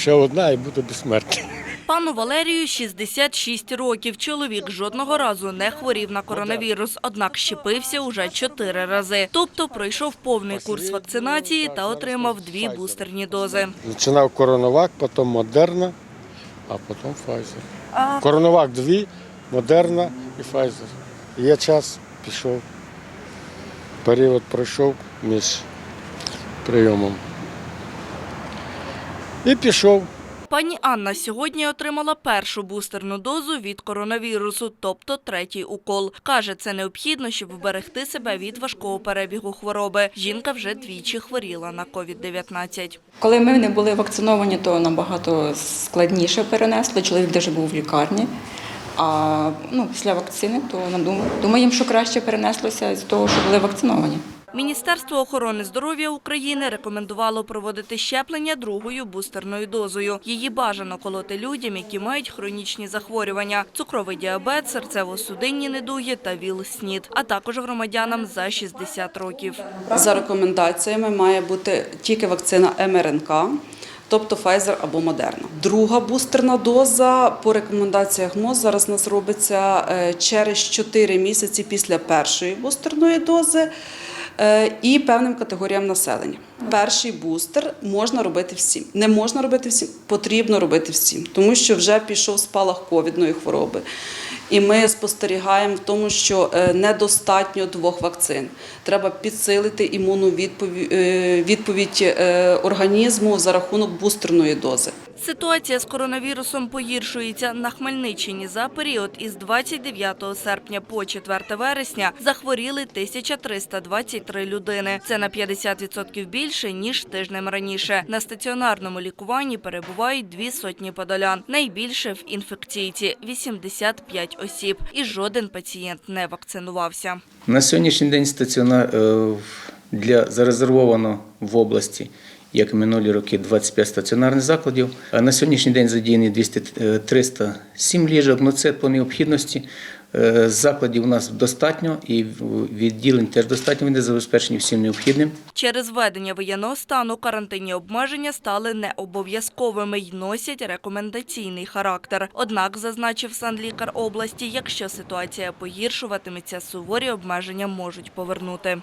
Ще одна і буду безсмертний. Пану Валерію 66 років. Чоловік жодного разу не хворів на коронавірус, однак щепився уже чотири рази. Тобто пройшов повний курс вакцинації та отримав дві бустерні дози. Починав коронавак, потім Модерна, а потім Pfizer. Коронавак дві, Модерна і Pfizer. Є час, пішов. Період пройшов між прийомом. І пішов. Пані Анна сьогодні отримала першу бустерну дозу від коронавірусу, тобто третій укол. Каже, це необхідно, щоб вберегти себе від важкого перебігу хвороби. Жінка вже двічі хворіла на COVID-19. Коли ми не були вакциновані, то набагато складніше перенесли. Чоловік навіть був в лікарні. А ну, після вакцини, то думаємо, що краще перенеслося з того, що були вакциновані. Міністерство охорони здоров'я України рекомендувало проводити щеплення другою бустерною дозою. Її бажано колоти людям, які мають хронічні захворювання, цукровий діабет, серцево-судинні недуги та ВІЛ-СНІД, а також громадянам за 60 років. За рекомендаціями має бути тільки вакцина МРНК, тобто Pfizer або Moderna. Друга бустерна доза по рекомендаціях МОЗ зараз нас робиться е, через 4 місяці після першої бустерної дози і певним категоріям населення. Перший бустер можна робити всім. Не можна робити всім, потрібно робити всім, тому що вже пішов спалах ковідної хвороби. І ми спостерігаємо в тому, що е, недостатньо двох вакцин. Треба підсилити імунну відповідь, відповідь е, організму за рахунок бустерної дози. Ситуація з коронавірусом погіршується. На Хмельниччині за період із 29 серпня по 4 вересня захворіли 1323 людини. Це на 50% більше, ніж тижнем раніше. На стаціонарному лікуванні перебувають дві сотні подолян. Найбільше в інфекційці – 85 осіб. І жоден пацієнт не вакцинувався. На сьогоднішній день стаціонар е, для зарезервовано в області, як і минулі роки, 25 стаціонарних закладів. На сьогоднішній день задіяні 200, е, 307 ліжок. Ну це по необхідності. Е, Закладів у нас достатньо і відділень теж достатньо. Вони забезпечені всім необхідним. Через введення воєнного стану карантинні обмеження стали необов'язковими й носять рекомендаційний характер. Однак, зазначив санлікар області, якщо ситуація погіршуватиметься, суворі обмеження можуть повернути.